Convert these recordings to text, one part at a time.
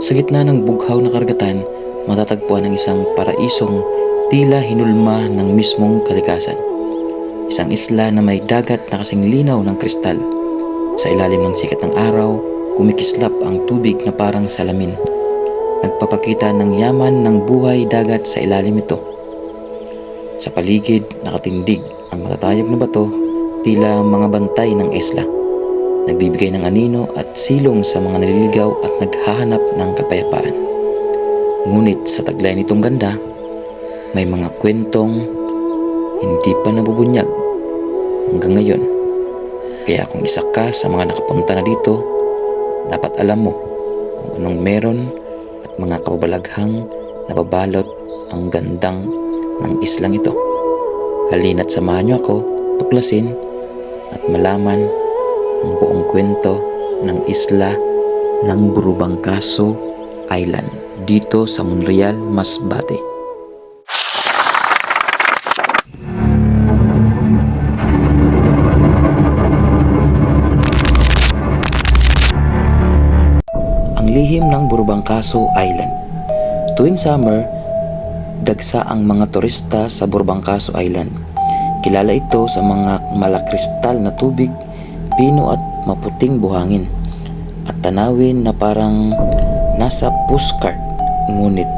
Sa gitna ng bughaw na karagatan, matatagpuan ang isang paraisong tila hinulma ng mismong kalikasan. Isang isla na may dagat na kasing linaw ng kristal. Sa ilalim ng sikat ng araw, kumikislap ang tubig na parang salamin. Nagpapakita ng yaman ng buhay dagat sa ilalim ito. Sa paligid, nakatindig ang matatayog na bato, tila mga bantay ng isla. Nagbibigay ng anino at silong sa mga naliligaw at naghahanap ng kapayapaan. Ngunit sa taglay nitong ganda, may mga kwentong hindi pa nabubunyag hanggang ngayon. Kaya kung isa ka sa mga nakapunta na dito, dapat alam mo kung anong meron at mga kababalaghang nababalot ang gandang ng islang ito. Halina't samahan niyo ako tuklasin at malaman ang buong kwento ng isla ng Burubangkaso Island dito sa Monreal, Masbate. Ang lihim ng Burubangkaso Island. Tuwing summer, dagsa ang mga turista sa Burubangkaso Island. Kilala ito sa mga malakristal na tubig, pino at maputing buhangin at tanawin na parang nasa postcard. Ngunit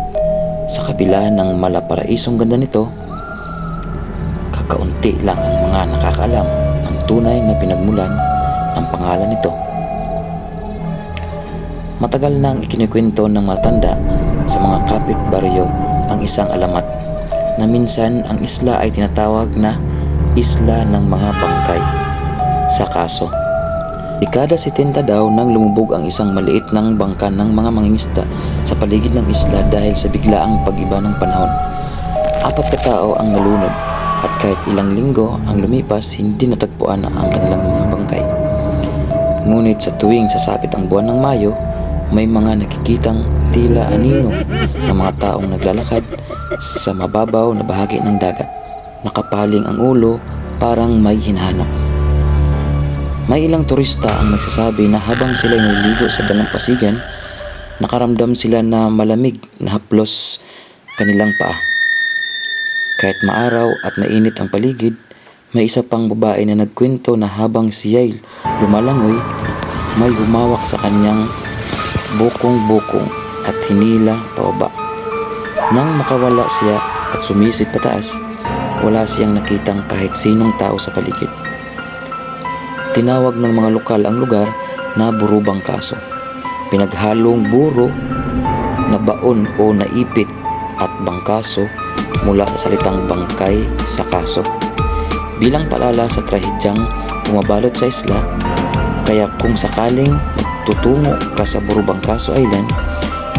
sa kabila ng malaparaisong ganda nito, kakaunti lang ang mga nakakaalam ng tunay na pinagmulan ng pangalan nito. Matagal nang ikinikwento ng matanda sa mga kapit baryo ang isang alamat na minsan ang isla ay tinatawag na isla ng mga bangkay. Sa kaso, dekada 70 daw nang lumubog ang isang maliit ng bangka ng mga mangingisda sa paligid ng isla dahil sa biglaang pag-iba ng panahon. Apat na tao ang nalunod at kahit ilang linggo ang lumipas hindi natagpuan ang kanilang mga bangkay. Ngunit sa tuwing sasapit ang buwan ng Mayo, may mga nakikitang tila anino ng mga taong naglalakad sa mababaw na bahagi ng dagat. Nakapaling ang ulo parang may hinahanap. May ilang turista ang nagsasabi na habang sila naliligo sa dalampasigan, nakaramdam sila na malamig na haplos kanilang paa. Kahit maaraw at mainit ang paligid, may isa pang babae na nagkwento na habang siya'y lumalangoy, may humawak sa kanyang bukong-bukong at hinila pababa. Nang makawala siya at sumisid pataas, wala siyang nakitang kahit sinong tao sa paligid. Tinawag ng mga lokal ang lugar na Burubang Kaso. Pinaghalong buro na baon o naipit at bangkaso mula sa salitang bangkay sa kaso. Bilang paalala sa trahedyang pumabalot sa isla, kaya kung sakaling tutungo ka sa Burubangkaso Island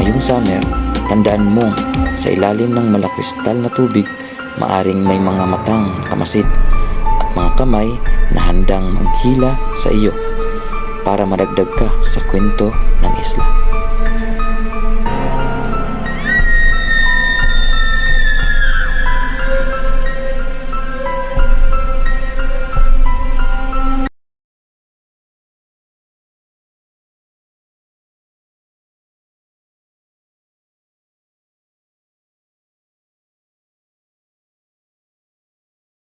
ngayong summer, tandaan mo sa ilalim ng malakristal na tubig maaring may mga matang kamasid at mga kamay na handang maghila sa iyo para madagdag ka sa kwento ng isla.